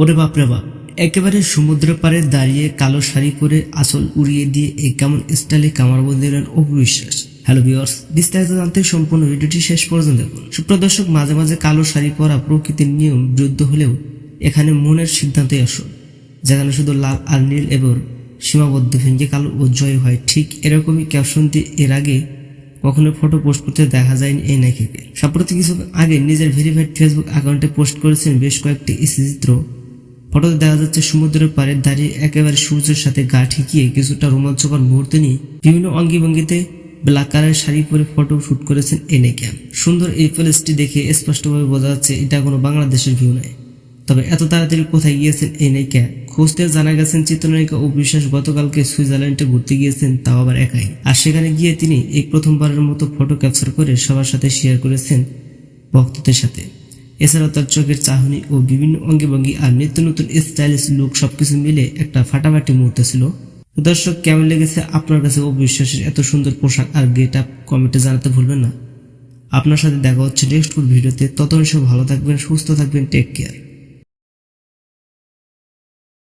ওরে বাপরে বাপ, একেবারে সমুদ্র পাড়ে দাঁড়িয়ে কালো শাড়ি পরে আসল উড়িয়ে দিয়ে এই কেমন স্টাইলে কামারবন্দি দিলেন অপবিশ্বাস। হ্যালো ভিওর্স বিস্তারিত জানতে সম্পূর্ণ ভিডিওটি শেষ পর্যন্ত দেখুন। সুপ্রদর্শক মাঝে মাঝে কালো শাড়ি পরা প্রকৃতির নিয়ম বিরুদ্ধ হলেও এখানে মনের সিদ্ধান্তই আসল। যেখানে শুধু লাল আর নীল এবং সীমাবদ্ধ ভেঙে কালো ও জয় হয়, ঠিক এরকমই ক্যাপশন দিয়ে এর আগে কখনো ফটো পোস্ট করতে দেখা যায়নি এই নায়িকাকে। সম্প্রতি কিছু আগে নিজের ভেরিফাইড ফেসবুক অ্যাকাউন্টে পোস্ট করেছেন বেশ কয়েকটি চিত্র। ফটোতে দেখা যাচ্ছে সমুদ্রের পাড়ে দাঁড়িয়ে একেবারে সূর্যের সাথে গা ঠেকিয়ে কিছুটা রোমাঞ্চকর মুহূর্তে নিয়ে বিভিন্ন অঙ্গি ভঙ্গিতে ব্ল্যাক কালারের শাড়ি পরে ফটো শুট করেছেন এই নায়িকা সুন্দর এই প্লেসটি দেখে স্পষ্টভাবে বোঝা যাচ্ছে এটা কোনো বাংলাদেশের ভিউ নয়। তবে এত তাড়াতাড়ি কোথায় গিয়েছেন এই নায়িকা খুঁজতে জানা গেছেন চিত্রনায়িকা ও বিশ্বাস গতকালকে সুইজারল্যান্ডে ঘুরতে গিয়েছেন, তাও আবার একাই। আর সেখানে গিয়ে তিনি এই প্রথমবারের মতো ফটো ক্যাপচার করে সবার সাথে শেয়ার করেছেন ভক্তদের সাথে। এছাড়াও তার চোখের চাহনি ও বিভিন্ন অঙ্গে ভঙ্গি আর নিত্য নতুন স্টাইলিশ লুক সবকিছু মিলে একটা ফাটাফাটি মুহূর্ত ছিল। দর্শক, কেমন লেগেছে আপনার কাছে অবিশ্বাসের এত সুন্দর পোশাক আর গেট আপ কমেন্টে জানাতে ভুলবেন না। আপনার সাথে দেখা হচ্ছে নেক্সট ভিডিওতে। তত ভালো থাকবেন, সুস্থ থাকবেন টেক কেয়ার